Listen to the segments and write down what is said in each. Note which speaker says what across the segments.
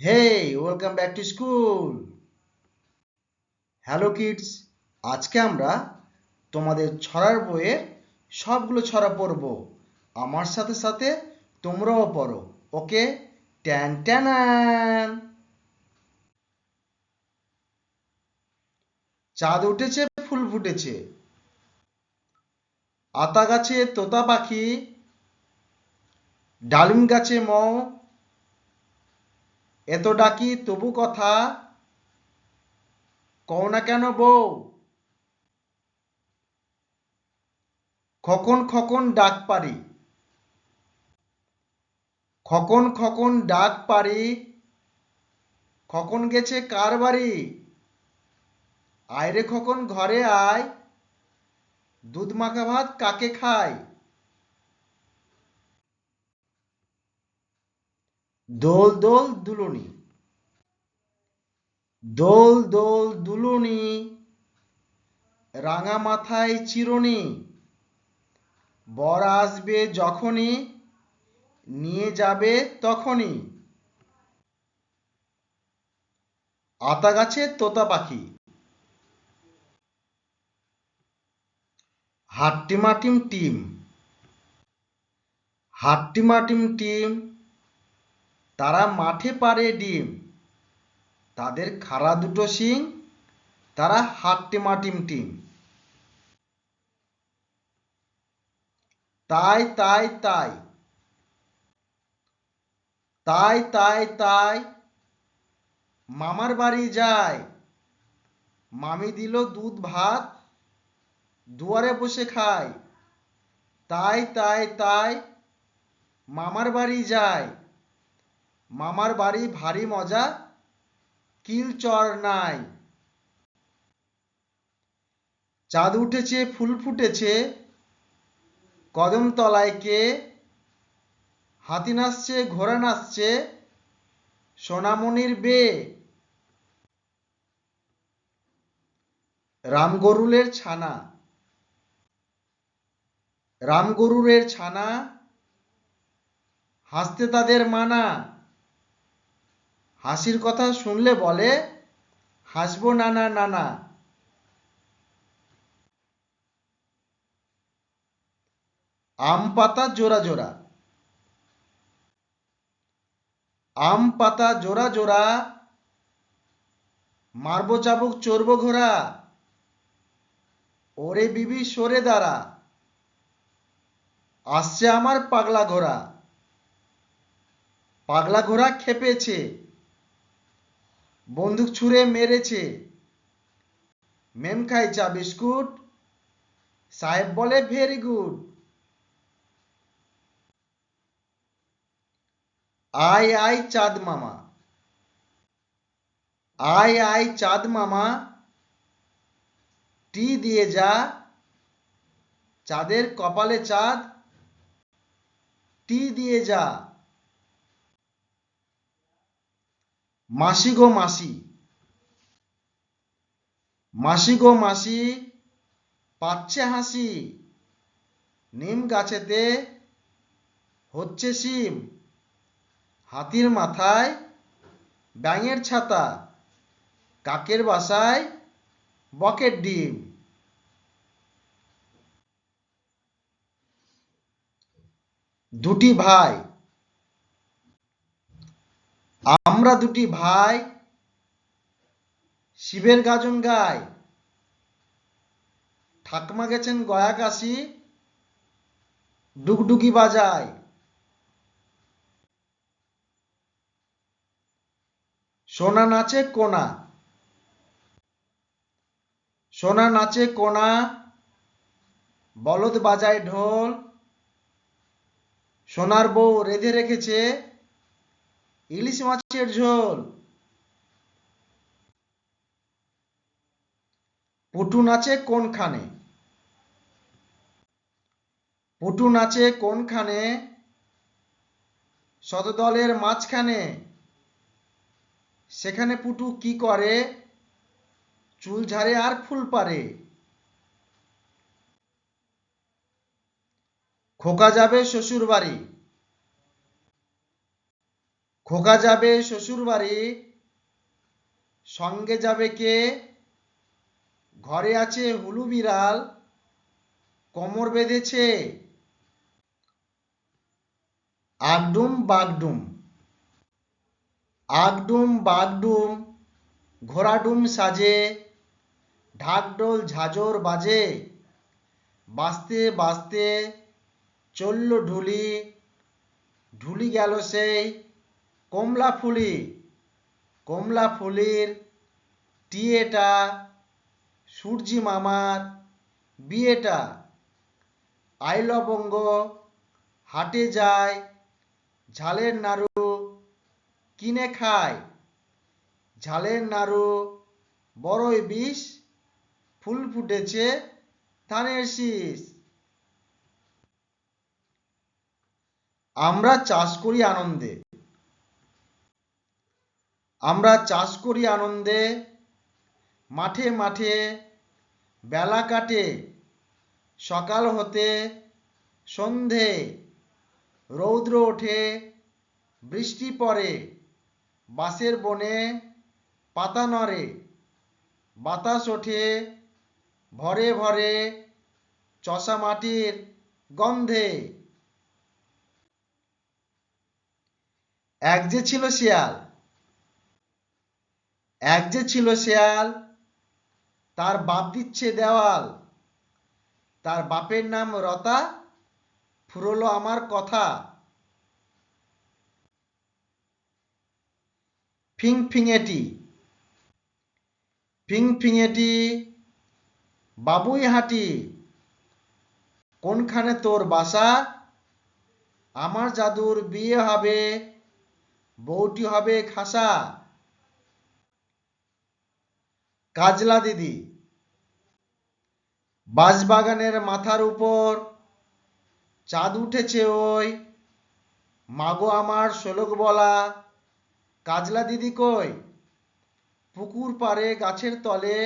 Speaker 1: Hey welcome back to school hello kids আজকে আমরা তোমাদের ছড়ার বইয়ের সবগুলো ছড়া পড়ব। আমার সাথে সাথে তোমরাও পড়ো, ওকে? ট্যান ট্যান চাঁদ উঠেছে, ফুল ফুটেছে। আতা গাছে, তোতা পাখি। ডালিম গাছে, মৌ। এত ডাকি তবু কথা? কও না কেন বউ? খকন খকন ডাক পারি। খকন খকন ডাক পারি। খকন গেছে কার বাড়ি? আয়রে খকন ঘরে আয়। দুধ মাখা ভাত কাকে খায়? দোল দোল দুলুনি। দোল দোল দুলুনি, রাঙা মাথায় চিরুনি, বর আসবে যখনই, নিয়ে যাবে তখনই। আতা গাছে তোতা পাখি। হাট্টিমাটিম টিম। হাট্টিমাটিম টিম তারা মাঠে পারে ডিম। তাদের খাড়া দুটো শিং, তারা হাট্টিমাটিম টিম। তাই তাই তাই। তাই তাই তাই। মামার বাড়ি যায়। মামি দিল দুধ, ভাত, দুয়ারে বসে খায়। তাই তাই তাই। মামার বাড়ি যায়। মামার বাড়ি ভারী মজা কিল চর নাই। চাঁদ উঠেছে, ফুল ফুটেছে, কদম তলায় কে? হাতি নাচছে, ঘোড়া নাচছে, সোনামণির বে। রামগরুলের ছানা। রামগরুরের ছানা, হাসতে তাদের মানা। হাসির কথা শুনলে বলে, হাসবো নানা নানা আম পাতা জোড়া জোড়া। আম পাতা জোড়া জোড়া। মারবো চাবুক, চড়বো ঘোড়া। ওরে বিবি, সরে দাঁড়া। আসছে আমার পাগলা ঘোড়া। পাগলা ঘোড়া খেপেছে। বন্দুক ছুঁড়ে মেরেছে। মেম খাই চা বিস্কুট, সাহেব বলে ভেরি গুড আয় আয় চাঁদ মামা। আয় আয় চাঁদ মামা। টি দিয়ে যা। চাঁদের কপালে চাঁদ। টি দিয়ে যা। মাসি গো মাসি। মাসি গো মাসি, পাচ্ছে হাসি। নিম গাছেতে হচ্ছে শিম। হাতির মাথায় ব্যাঙের ছাতা। কাকের বাসায় বকের ডিম। দুটি ভাই। আমরা দুটি ভাই, শিবের গাজন গাই। ঠাকমা গেছেন গয়া কাশি, ডুগডুগি বাজায়। সোনা নাচে কোনা। সোনা নাচে কোনা, বলদ বাজায় ঢোল। সোনার বউ রেঁধে রেখেছে ইলিশ মাছের ঝোল। পুটু নাচে কোনখানে? পুটু নাচে কোনখানে? শতদলের মাঝখানে। সেখানে পুটু কি করে? চুল ঝাড়ে আর ফুল পারে খোকা যাবে শ্বশুর বাড়ি খোকা যাবে শ্বশুর বাড়ি সঙ্গে যাবে কে? ঘরে আছে হুলু বিড়াল, কোমর বেঁধেছে। আগডুম বাগডুম আগডুম বাগডুম ঘোড়াডুম সাজে ঢাকডোল ঝাঁঝর বাজে। বাজতে বাজতে চলল ঢুলি ঢুলি গেল সেই কমলা ফুলি কমলা ফুলির টিয়েটা সূর্যি মামার বিয়েটা। আইলবঙ্গ হাটে যায়, ঝালের নাড়ু, কিনে খায়। ঝালের নাড়ু, বড়ই বিষ, ফুল ফুটেছে ধানের শীষ। আমরা চাষ করি আনন্দে। আমরা চাষ করি আনন্দে, মাঠে মাঠে, বেলা কাটে, সকাল হতে সন্ধে, রৌদ্র ওঠে, বৃষ্টি পড়ে, বাঁশের বনে পাতা নড়ে, বাতাস ওঠে, ভরে ভরে চষা মাটির গন্ধে। এক যে ছিল শিয়াল এক যে ছিল শেয়াল, তার বাপ দিচ্ছে দেওয়াল। তার বাপের নাম রতা, ফুরলো আমার কথা। ফিং ফিঙেটি। ফিং ফিঙেটি, বাবুই হাঁটি। কোনখানে তোর বাসা? আমার জাদুর বিয়ে হবে, বউটি হবে খাসা। কাজলা দিদি, বাঁশবাগানের মাথার উপর চাঁদ উঠেছে ওই। মাগো আমার শোলক বলা, কাজলা দিদি কই? পুকুর পাড়ে গাছের তলে,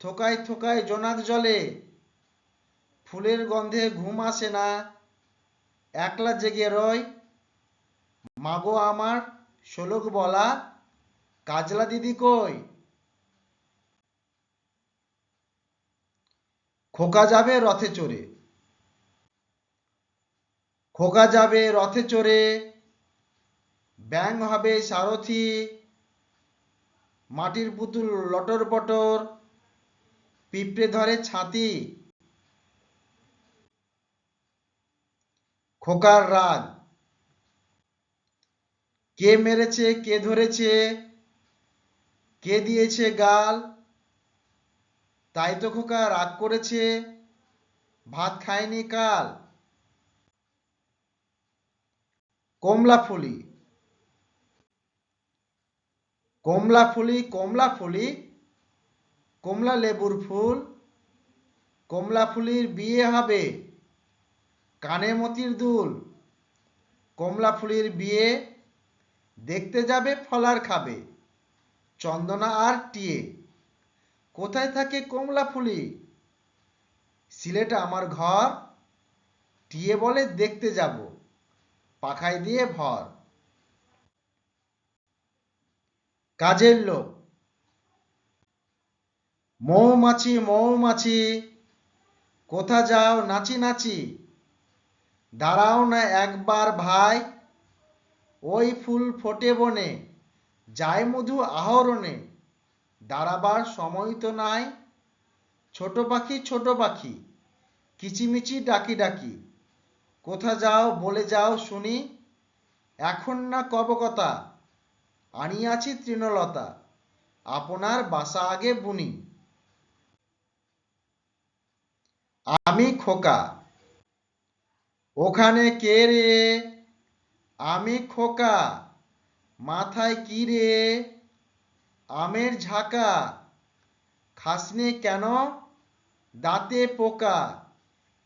Speaker 1: থোকায় থোকায় জোনাক জলে। ফুলের গন্ধে ঘুম আসে না, একলা জেগে রয় মাগো আমার শোলক বলা, কাজলা দিদি কই? খোকা যাবে রথে চড়ে। খোকা যাবে রথে চড়ে ব্যাং হবে সারথি, মাটির পুতুল লটর পটর পিঁপড়ে ধরে ছাতি। খোকার রাগ। কে মেরেছে, কে ধরেছে, কে দিয়েছে গাল? তাই তো খোকা রাগ করেছে। ভাত খায়নি কাল। কমলা ফুলি কমলা ফুলি কমলা ফুলি। কমলা লেবুর ফুল কমলা ফুলির বিয়ে হবে। কানে মতির দুল। কমলা ফুলির বিয়ে। দেখতে যাবে, ফলার খাবে। চন্দনা আর টিয়ে। কোথায় থাকে কমলা ফুলি? সিলেট আমার ঘর, টিয়ে বলে দেখতে যাব, পাখায় দিয়ে ভর। কাজের লোক। মৌমাছি মৌমাছি, কোথা যাও নাচি নাচি? দাঁড়াও না একবার ভাই, ওই ফুল ফোটে বনে, যায় মধু আহরণে। দাঁড়াবার সময় তো নাই। ছোট পাখি ছোট পাখি, কিচিমিচি, ডাকি ডাকি। কোথা যাও, বলে যাও শুনি। এখন না কবকতা আনিয়াছি তৃণলতা, আপনার বাসা আগে বুনি। আমি খোকা, ওখানে কে রে? আমি খোকা, মাথায় কি রে? আমের ঝাঁকা, খাসনে কেন, দাঁতে পোকা,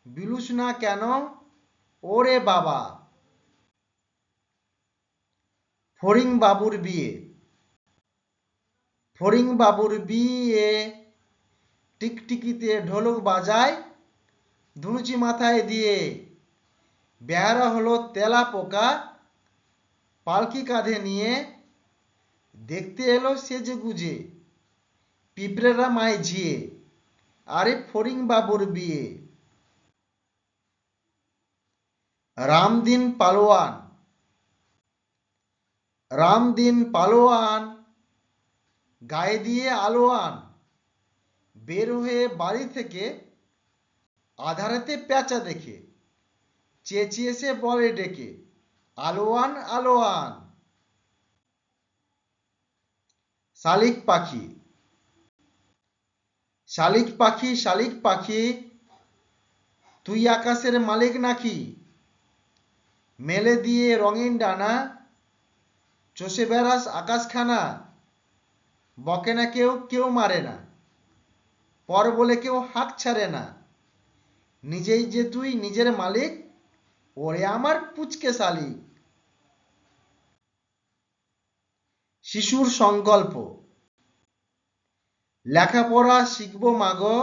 Speaker 1: বিলুস না কেন, ওরে বাবা। ফরিং বাবুর বিয়ে। ফরিং বাবুর বিয়ে। টিকটিকিতে ঢোলক বাজায়, ধুনুচি মাথায় দিয়ে। বেহারা হলো তেলা পোকা, পালকি কাঁধে নিয়ে দেখতে এলো সেজে গুজে পিঁপড়েরা মায় ঝিয়ে, আরে ফরিং বাবুর বিয়ে। রামদিন পালোয়ান। রামদিন পালোয়ান, গায়ে দিয়ে আলোয়ান। বের হয়ে বাড়ি থেকে আধারেতে পেঁচা দেখে। চেঁচিয়ে সে বলে ডেকে, আলোয়ান আলোয়ান। শালিক পাখি। শালিক পাখি শালিক পাখি, তুই আকাশের মালিক নাকি? মেলে দিয়ে রঙিন ডানা, চষে বেড়াস আকাশখানা, বকে না কেউ কেউ মারে না, পর বলে কেউ হাঁক ছাড়ে না। নিজেই যে তুই নিজের মালিক, ওরে আমার পুচকে শালিক। শিশুর সংকল্প। লেখাপড়া শিখব মাগো,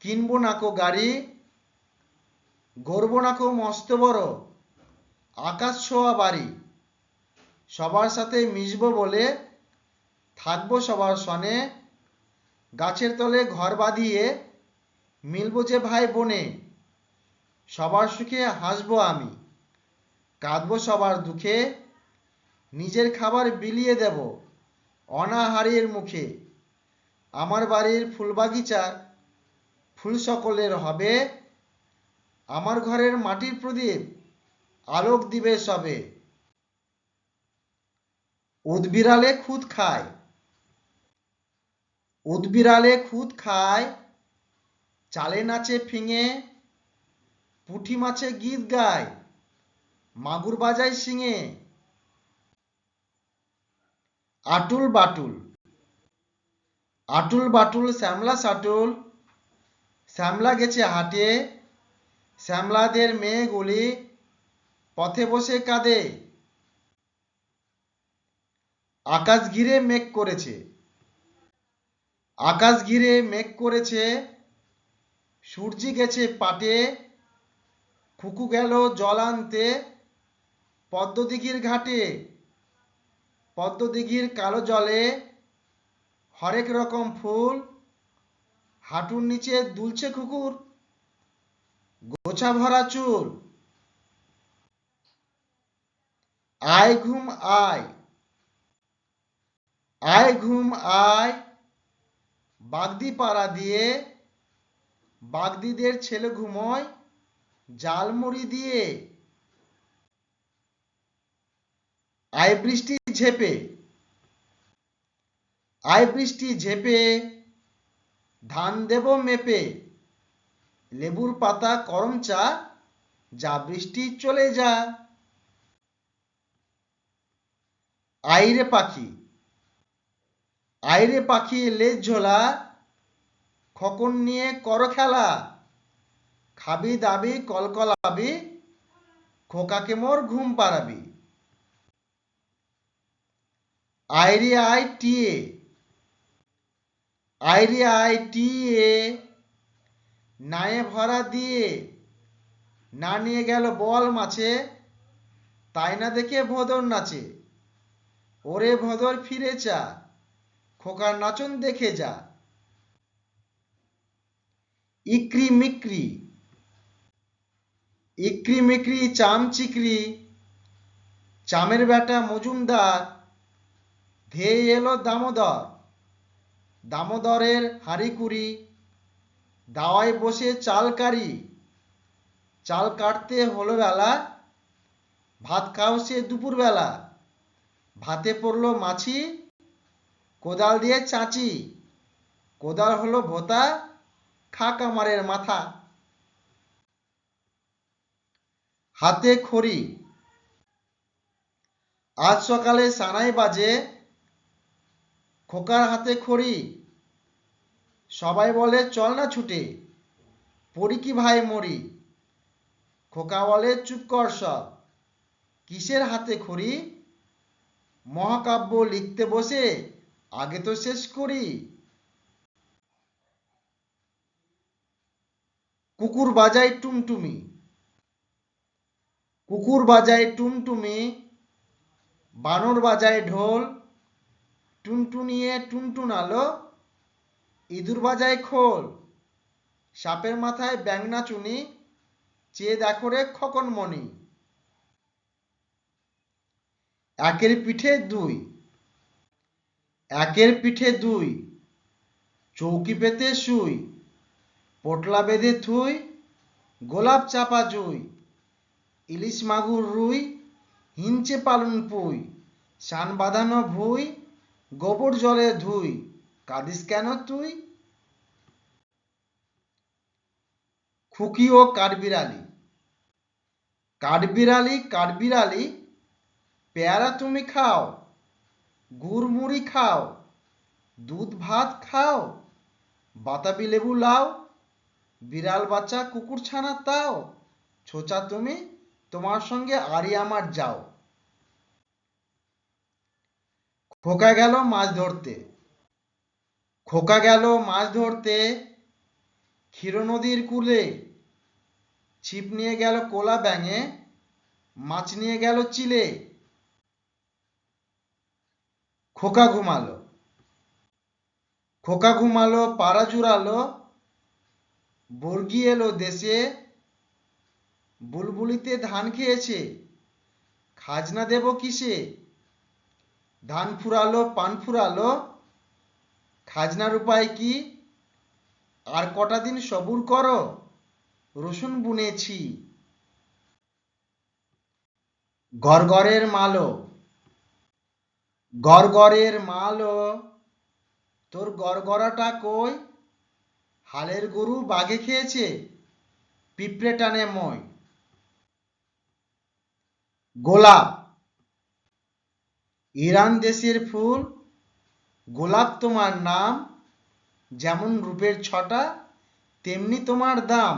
Speaker 1: কিনবো নাকো গাড়ি গড়বো নাকো মস্ত বড়, আকাশ ছোঁয়া বাড়ি। সবার সাথে মিশবো বলে থাকব সবার সনে, গাছের তলে ঘর বাঁধিয়ে মিলবো যে ভাই বোনে, সবার সুখে হাসবো আমি, কাঁদবো সবার দুঃখে নিজের খাবার বিলিয়ে দেব অনাহারের মুখে। আমার বাড়ির ফুলবাগিচা ফুল সকলের হবে, আমার ঘরের মাটির প্রদীপ আলোক দিবে সবে। উদবিড়ালে খুদ খায়, উদবিড়ালে খুদ খায়, চালে নাচে ফিঙে পুঁটি মাছে গীত গায়, মাগুর বাজায় শিঙে আটুল বাটুল। আটুল বাটুল, শ্যামলা সাটুল। শ্যামলা গেছে হাটে। শ্যামলাদের মেয়েগুলি পথে বসে কাঁদে। আকাশ ঘিরে মেঘ করেছে। আকাশ ঘিরে মেঘ করেছে। সূর্যি গেছে পাটে। খুকু গেল জল আনতে। পদ্মদিঘির ঘাটে। পদ্মদিঘির কালো জলে হরেক রকম ফুল, হাঁটুর নিচে দুলছে কুকুর, গোছা ভরা চুল। আয় ঘুম আয় আয় ঘুম আয় বাগদি পাড়া দিয়ে, বাগদিদের ছেলে ঘুমোয়, জালমুড়ি দিয়ে। আয় বৃষ্টি ঝেপে, আয় বৃষ্টি ঝেপে, ধান দেব মেপে, লেবুর পাতা করম চা, যা বৃষ্টি চলে যা। আইরে পাখি আইরে পাখি, লেজ ঝোলা, খকন নিয়ে কর খেলা, খাবি দাবি কলকলাবি, খোকাকে মোর ঘুম পাড়াবি। আইরে আই টিয়ে আইরে আই টিয়ে নায়ে ভরা দিয়ে না নিয়ে গেল বল মাছে। তাই না দেখে ভদর নাচে। ওরে ভদর ফিরে চা খোকার নাচন দেখে যা। ইক্রি মিক্রি ইক্রি মিক্রি, চাম চিকরি, চামের বেটা মজুমদার ধেয়ে এলো দামোদর। দামোদরের হাঁড়ি কুড়ি দাওয়ায় বসে চাল কারি চাল কাটতে হলো বেলা, ভাত খাও সে দুপুরবেলা ভাতে পড়ল মাছি, কোদাল দিয়ে চাঁচি। কোদাল হলো ভোতা খা কামারের মাথা। হাতে খড়ি। আজ সকালে সানাই বাজে খোকার হাতে খড়ি। সবাই বলে, চল না ছুটে। পড়ি কি ভাই মরি? খোকা বলে, চুপ কর সব। কিসের হাতে খড়ি? মহাকাব্য লিখতে বসে, আগে তো শেষ করি। কুকুর বাজায় টুমটুমি। কুকুর বাজায় টুমটুমি, বানর বাজায় ঢোল টুনটুনিয়ে টুনটুনালো ইঁদুর বাজায় খোল, সাপের মাথায় ব্যাঙনা চুনি, চেয়ে দেখো রে খোকনমণি। একের পিঠে দুই, একের পিঠে দুই, চৌকি পেতে শুই, পোটলা বেঁধে থুই, গোলাপ চাপা জুই, ইলিশ মাগুর রুই, হিঞ্চে পালন পুই সান বাঁধানো ভুই গোবর জলে ধুই, কাঁদিস কেন তুই? খুকি ও কাঠবিড়ালি। কাঠবিড়ালি কাঠবিড়ালি, পেয়ারা তুমি খাও গুড় মুড়ি খাও, দুধ ভাত খাও, বাতাবি লেবু লাও, বিড়াল বাচ্চা কুকুর ছানা তাও, ছোচা তুমি, তোমার সঙ্গে আরি আমার যাও। খোকা গেল মাছ ধরতে। খোকা গেল মাছ ধরতে ক্ষীর নদীর কূলে। ছিপ নিয়ে গেল কোলা ব্যাঙে, মাছ নিয়ে গেল চিলে। খোকা ঘুমালো। খোকা ঘুমালো, পাড়া জুড়ালো, বর্গি এলো দেশে, বুলবুলিতে ধান খেয়েছে। খাজনা দেব কিসে? ধান ফুরালো, পান ফুরালো, খাজনার উপায় কি? আর কটা দিন সবুর করো? রসুন বুনেছি। গড়গড়ের মালো। গড়গড়ের মালো। তোর গড়গড়াটা কই? হালের গরু বাগে খেয়েছে? পিঁপড়ে টানে মই। গোলাপ। ইরান দেশের ফুল, গোলাপ তোমার নাম, যেমন রূপের ছটা, তেমনি তোমার দাম।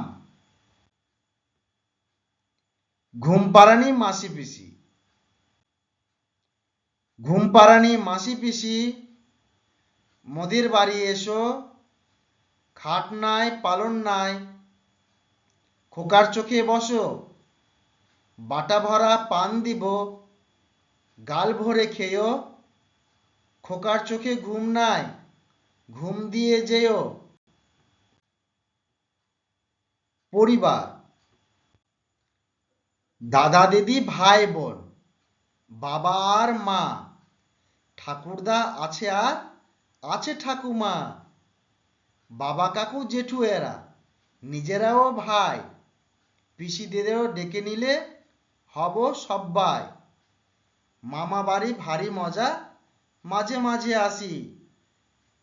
Speaker 1: ঘুম পাড়ানি মাসি পিসি। ঘুম পাড়ানি মাসি পিসি, মোদের বাড়ি এসো, খাট নাই, পালন নাই, খোকার চোখে বসো, বাটা ভরা পান দিব গাল ভরে খেয়েও খোকার চোখে ঘুম নাই, ঘুম দিয়ে যেও পরিবার, দাদা দিদি ভাই বোন, বাবা আর মা, ঠাকুরদা আছে আর আছে ঠাকুমা, বাবা কাকু জেঠু এরা, নিজেরাও ভাই, পিসিদেরও ডেকে নিলে হব সব্বাই। মামা বাড়ি ভারী মজা, মাঝে মাঝে আসি।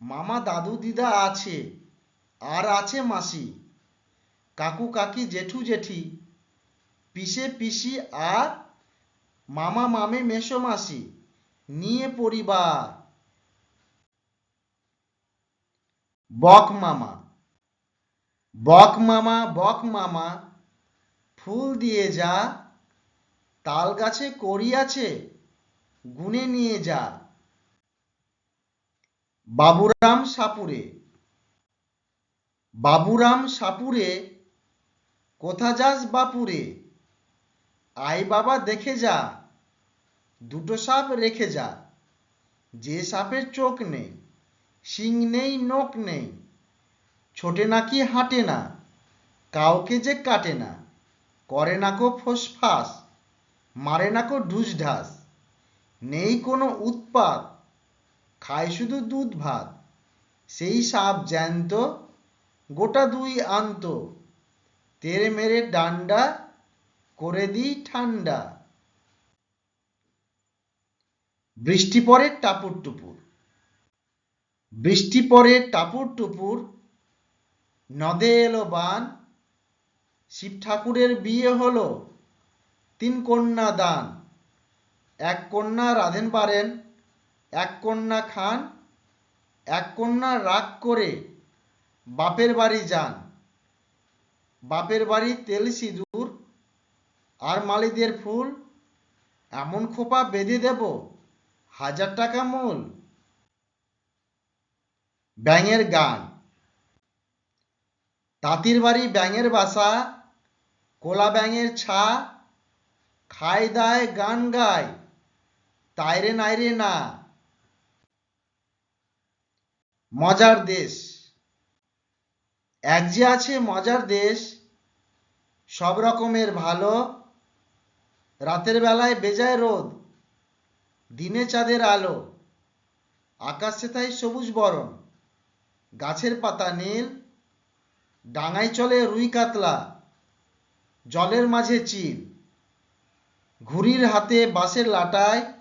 Speaker 1: মামা দাদু দিদা আছে, আর আছে মাসি। কাকু কাকি জেঠু জেঠি, পিসে পিসি আর মামা মামে মেসো মাসি, নিয়ে পরিবার। বক মামা বক মামা বক মামা, ফুল দিয়ে যা, তাল গাছে কড়ি আছে গুনে নিয়ে যা। বাবুরাম সাপুরে। বাবুরাম সাপুরে, কোথা যাস বাপুরে? আই বাবা, দেখে যা। দুটো সাপ রেখে যা। যে সাপের চোখ নেই, শিং নেই, নখ নেই, ছোটে নাকি হাঁটে না, কাউকে যে কাটে না, করে না কো ফোসফাস, মারে না কো ঢুস ঢাস নেই কোনো উৎপাত খায় শুধু দুধ ভাত। সেই সাপ জ্যান্ত, গোটা দুই আন্ত। তেরে মেরে ডান্ডা, করে দিই ঠান্ডা। বৃষ্টি পড়ে টাপুর টুপুর। বৃষ্টি পড়ে টাপুর টুপুর, নদে এলো বান। শিব ঠাকুরের বিয়ে হলো, তিন কন্যা দান। এক কন্যা রাধেন পারেন, এক কন্যা খান, এক কন্যা রাগ করে বাপের বাড়ি যান। বাপের বাড়ি তেল সিঁদুর আর মালিদের ফুল, এমন খোপা বেঁধে দেব, হাজার টাকা মূল। ব্যাঙের গান। তাঁতির বাড়ি ব্যাঙের বাসা, কোলা ব্যাঙের ছা, খায় দায় গান গায়। তাইরে নাইরে না। মজার দেশ। এক যে আছে মজার দেশ, সব রকমের ভালো। রাতের বেলায় বেজায় রোদ, দিনে চাঁদের আলো। আকাশে তাই সবুজ বরণ, গাছের পাতা নীল, ডাঙায় চলে রুই কাতলা, জলের মাঝে চিল। ঘুড়ির হাতে বাঁশের লাটায়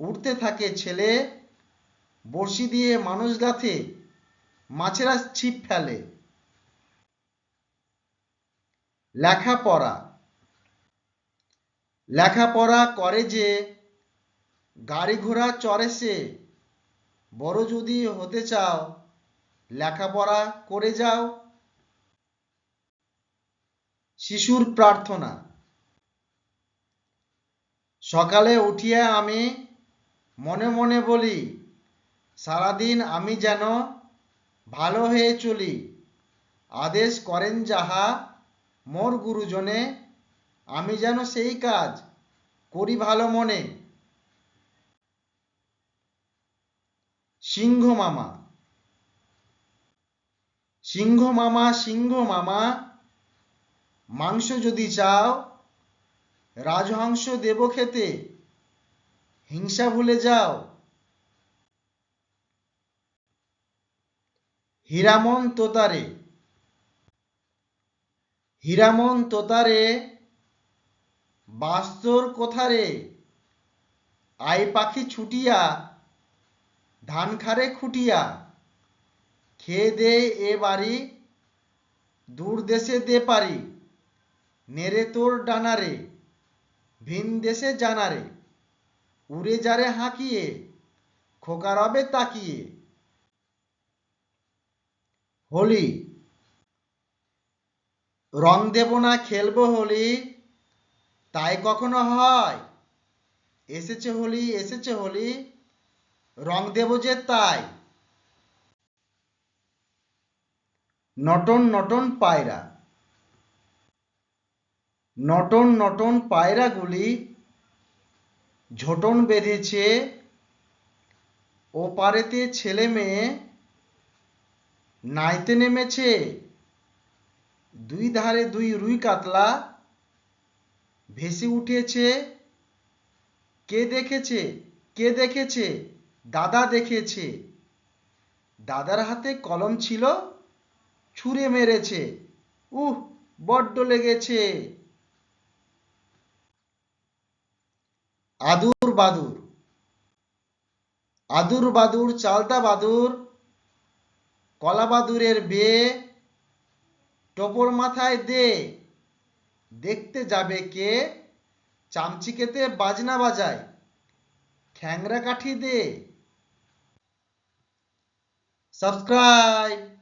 Speaker 1: উড়তে থাকে ছেলে, বড়শি দিয়ে মানুষ গাথে, মাছেরা ছিপ ফেলে। লেখাপড়া। লেখাপড়া করে যে, গাড়ি ঘোড়া চড়ে সে, বড় যদি হতে চাও, লেখাপড়া করে যাও। শিশুর প্রার্থনা। সকালে উঠিয়া আমি মনে মনে বলি, সারাদিন আমি যেন ভালো হয়ে চলি। আদেশ করেন যাহা মোর গুরুজনে, আমি যেন সেই কাজ করি ভালো মনে। সিংহ মামা। সিংহ মামা সিংহ মামা, মাংস যদি চাও, রাজহংস দেব খেতে। হিংসা ভুলে যাও। হীরামন তোতারে হীরামন তোতারে বাস্তর কোথারে? আই পাখি ছুটিয়া, ধান খারে খুটিয়া। খেয়ে দে এ বাড়ি, দূর দেশে দে পারি। নেড়ে তোর ডানারে, ভিন দেশে জানারে। উড়ে যারে হাঁকিয়ে, খোকা রবে তাকিয়ে। হোলি, রং দেব না, খেলব হোলি, তাই কখনো হয়। এসেছে হোলি এসেছে হোলি, রং দেব যে তাই। নটন নটন পায়রা, নটন নটন পায়রাগুলি ঝোটন বেঁধেছে ও পারেতে ছেলে মেয়ে নাইতে নেমেছে, দুই ধারে দুই রুই কাতলা ভেসে উঠেছে, কে দেখেছে কে দেখেছে, দাদা দেখেছে, দাদার হাতে কলম ছিল, ছুঁড়ে মেরেছে, উহ, বড্ড লেগেছে। আদুর বাদুর। আদুর বাদুর, চালতা বাদুর, কলা বাদুরের বিয়ে টোপর মাথায় দে। দেখতে যাবে কে? চামচিকেতে বাজনা বাজায়। খ্যাংরা কাঠি দে। সাবস্ক্রাইব।